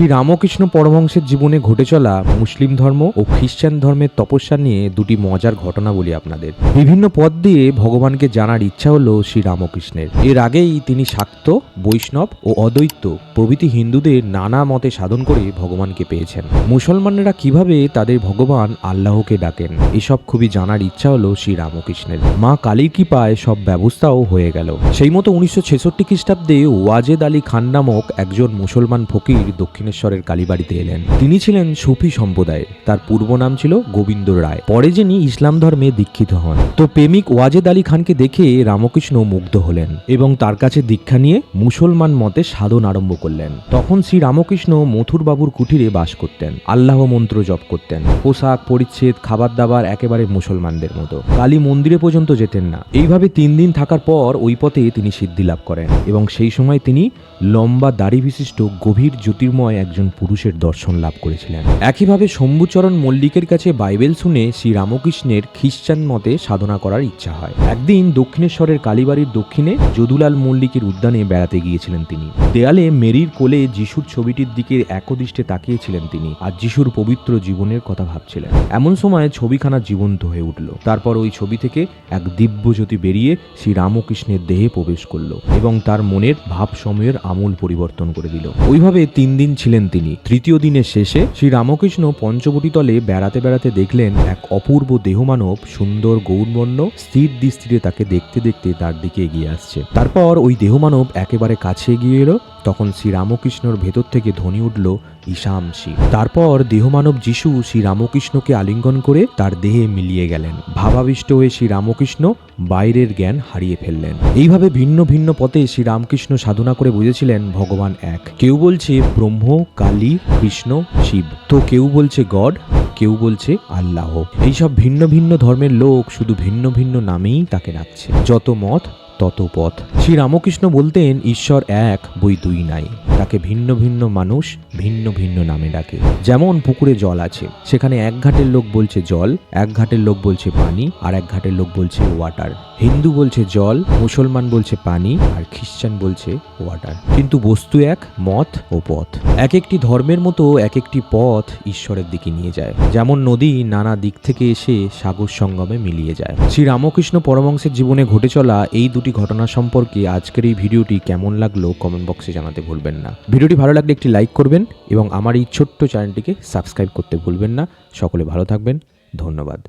শ্রী রামকৃষ্ণ পরমহংসের জীবনে ঘটে চলা মুসলিম ধর্ম ও খ্রিস্টান ধর্মের তপস্যা নিয়ে দুটি মজার ঘটনা বলি আপনাদের। বিভিন্ন পথ দিয়ে ভগবানকে জানার ইচ্ছা হলো শ্রী রামকৃষ্ণের। এর আগেই তিনি শাক্ত, বৈষ্ণব ও অদ্বৈত প্রভৃতি হিন্দুদের নানা মতে সাধন করে ভগবানকে পেয়েছেন। মুসলমানেরা কীভাবে তাদের ভগবান আল্লাহকে ডাকেন, এসব খুবই জানার ইচ্ছা হলো শ্রী রামকৃষ্ণের। মা কালীর কৃপায় সব ব্যবস্থাও হয়ে গেল। সেই মতো উনিশশো ছেষট্টি খ্রিস্টাব্দে ওয়াজেদ আলী খান নামক একজন মুসলমান ফকির দক্ষিণেশ্বরের কালীবাড়িতে এলেন। তিনি ছিলেন সুফি সম্প্রদায়ের। তার পূর্ব নাম ছিল গোবিন্দ রায়। পরে যিনি ইসলাম ধর্মে দীক্ষিত হন, তো প্রেমিক ওয়াজেদ আলী খানকে দেখে রামকৃষ্ণ মুগ্ধ হলেন এবং তার কাছে দীক্ষা নিয়ে মুসলমান মতে সাধন আরম্ভ করলেন। তখন শ্রী রামকৃষ্ণ মথুর বাবুর কুঠিরে বাস করতেন, আল্লাহ মন্ত্র জপ করতেন, পোশাক, পরিচ্ছেদ খাবার দাবার একেবারে মুসলমানদের মতো। কালী মন্দিরে পর্যন্ত যেতেন না। এইভাবে তিন দিন থাকার পর ওই পথে তিনি সিদ্ধি লাভ করেন এবং সেই সময় তিনি লম্বা দাড়ি বিশিষ্ট গভীর জ্যোতির্ময় একজন পুরুষের দর্শন লাভ করেছিলেন। একইভাবে শম্ভুচরণ মল্লিকের কাছে বাইবেল শুনে শ্রী রামকৃষ্ণের খ্রিস্টান মতে সাধনা করার ইচ্ছা হয়। একদিন দক্ষিণেশ্বরের কালীবাড়ির দক্ষিণে যদুলাল মল্লিকের উদ্যানে বেড়াতে গিয়েছিলেন তিনি। দেয়ালে মেরির কোলে যিশুর ছবিটির দিকে একদৃষ্টে তাকিয়েছিলেন তিনি আর যিশুর পবিত্র জীবনের কথা ভাবছিলেন। এমন সময় ছবিখানা জীবন্ত হয়ে উঠল। তারপর ওই ছবি থেকে এক দিব্য জ্যোতি বেরিয়ে শ্রী রামকৃষ্ণের দেহে প্রবেশ করল এবং তার মনের ভাব সময়ের আমূল পরিবর্তন করে দিল। ওইভাবে তিন দিন ছিলেন তিনি। তৃতীয় দিনের শেষে শ্রী রামকৃষ্ণ পঞ্চবটি তলে বেড়াতে বেড়াতে দেখলেন এক অপূর্ব দেহমানব, সুন্দর গৌরবর্ণ, স্থির দৃষ্টিতে তাকে দেখতে দেখতে তার দিকে এগিয়ে আসছে। তারপর ওই দেহমানব একেবারে কাছে এগিয়ে এলো, তখন শ্রী রামকৃষ্ণর ভেতর থেকে ধ্বনি উঠল ঈশামসি তারপর দেহমানব যিশু শ্রী রামকৃষ্ণকে আলিঙ্গন করে তার দেহে মিলিয়ে গেলেন। ভাবাবিষ্ট হয়ে শ্রী রামকৃষ্ণ বাইরের জ্ঞান হারিয়ে ফেললেন। এইভাবে ভিন্ন ভিন্ন পথে শ্রী রামকৃষ্ণ সাধনা করে বুঝেছিলেন ভগবান এক। কেউ বলছে ব্রহ্ম, কালী, কৃষ্ণ, শিব। তো কেউ বলছে গড, কেউ বলছে আল্লাহ। এইসব ভিন্ন ভিন্ন ধর্মের লোক শুধু ভিন্ন ভিন্ন নামেই তাকে ডাকছে। যত মত তত পথ শ্রী রামকৃষ্ণ বলতেন, ঈশ্বর এক বই দুই নাই। তাকে ভিন্ন ভিন্ন মানুষ ভিন্ন ভিন্ন নামে ডাকে। যেমন পুকুরে জল আছে, সেখানে এক ঘাটের লোক বলছে জল, এক ঘাটের লোক বলছে পানি, আর এক ঘাটের লোক বলছে ওয়াটার হিন্দু বলছে জল, মুসলমান বলছে পানি, আর খ্রিস্টান বলছে ওয়াটার কিন্তু বস্তু এক, মত ও পথ। এক একটি ধর্মের মতো এক একটি পথ ঈশ্বরের দিকে নিয়ে যায়। যেমন নদী নানা দিক থেকে এসে সাগর সঙ্গমে মিলিয়ে যায়। শ্রী রামকৃষ্ণ পরমংসের জীবনে ঘটে চলা এই দুটি ঘটনা সম্পর্কে আজকের এই ভিডিওটি কেমন লাগল কমেন্ট বক্সে জানাতে ভুলবেন না। ভিডিওটি ভালো লাগলে একটি লাইক করবেন এবং আমার এই ছোট্ট চ্যানেলটিকে সাবস্ক্রাইব করতে ভুলবেন না। সকলে ভালো থাকবেন। ধন্যবাদ।